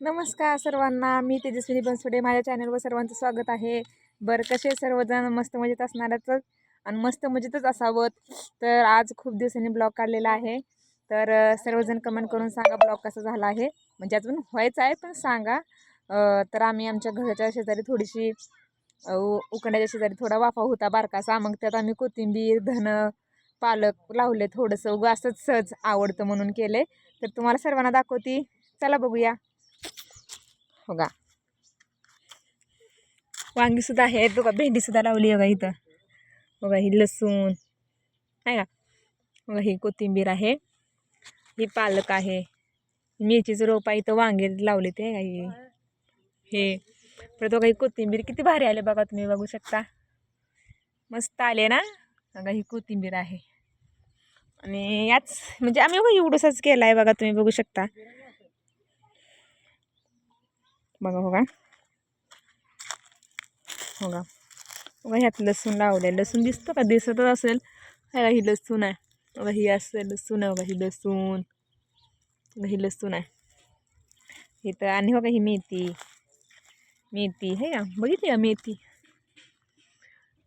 नमस्कार सर्वांना मी तेजस्विनी बनसोडे. माझ्या चॅनलवर सर्वांचं स्वागत आहे. बरं कसे सर्वजण? मस्त मजेत असणारच आणि मस्त मजेतच असावं. तर आज खूप दिवसांनी ब्लॉग काढलेला आहे. तर सर्वजण कमेंट करून सांगा ब्लॉग कसा झाला आहे. म्हणजे अजून व्हायचं आहे पण सांगा. तर आम्ही आमच्या घराच्या शेजारी थोडीशी उ- उकंड्याच्या शेजारी थोडा वाफा होता बारकासा मग त्यात आम्ही कोथिंबीर धन पालक लावले. थोडंसं उगं असंच सहज आवडतं म्हणून केले. तर तुम्हाला सर्वांना दाखवती. चला बघूया. हो का? वांगी सुद्धा आहेत बघा भेंडी सुद्धा लावली बघा इथं. बघा ही लसूण आहे का? बघा ही कोथिंबीर आहे ही पालक आहे. मिरचीचं रोप आहे इथं वांगे लावले ते का ही? हे. परत बघा ही कोथिंबीर किती भारी आले बघा तुम्ही बघू शकता. मस्त आले ना? बघा ही कोथिंबीर आहे. आणि याच म्हणजे आम्ही बघा एवढंसाच केला आहे बघा तुम्ही बघू शकता. बघा हो का हो का बघा ह्यात लसूण लावलं आहे लसूण दिसतो का? दिसतच असेल. ह्याला ही लसूण आहे. बघा ही असं लसूण आहे. बघा ही लसूण. बघा ही लसूण आहे. इथं आणि बघा ही मेथी. मेथी हे का? बघितली का मेथी?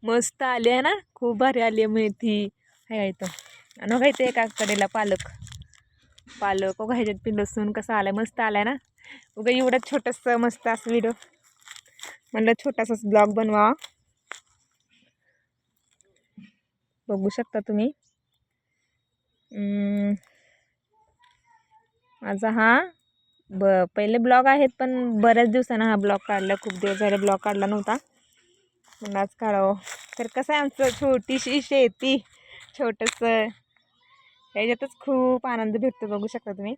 मस्त आली आहे ना? खूप भारी आली आहे मेथी. आहे इथं? आणि बघा इथे एका कडेला पालक. पालक बघा ह्याच्यात पण लसूण कसा आलं मस्त आलं ना? उगा एवढं छोटंसं मस्त असं व्हिडिओ म्हणलं छोटासाच ब्लॉग बनवा. बघू शकता तुम्ही. माझा हा ब पहिले ब्लॉग आहेत पण बऱ्याच दिवसानं हा ब्लॉग काढला खूप दिवस झाले ब्लॉग काढला नव्हता. म्हणून आज काढावं. तर कसं आहे आमचं छोटीशी शेती छोटंसं याच्यातच खूप आनंद भेटतो बघू शकता तुम्ही.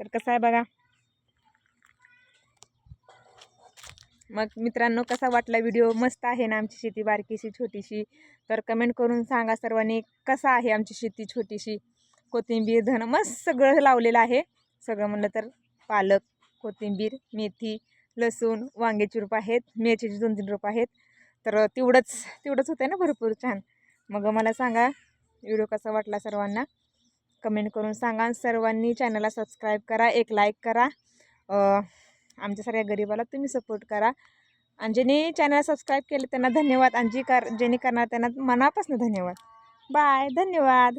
तर कसं आहे बघा. मग मित्रांनो कसा वाटला व्हिडिओ? मस्त आहे ना आमची शेती बारकीशी छोटीशी? तर कमेंट करून सांगा सर्वांनी कसा आहे आमची शेती छोटीशी? कोथिंबीर धन मस्त सगळं लावलेलं आहे. सगळं म्हणलं तर पालक कोथिंबीर मेथी लसूण वांग्याची रोपं आहेत मिरचीची दोन तीन रोपं आहेत. तर तेवढंच तेवढंच होतं ना भरपूर छान. मग मला सांगा व्हिडिओ कसा वाटला सर्वांना? कमेंट करून सांगा आणि सर्वांनी चॅनलला सबस्क्राईब करा एक लाईक करा. आमच्या सगळ्या गरिबाला तुम्ही सपोर्ट करा. आणि ज्यांनी चॅनल सबस्क्राईब केले त्यांना धन्यवाद. आणि जी कर ज्यांनी करणार त्यांना मनापासून धन्यवाद. बाय धन्यवाद.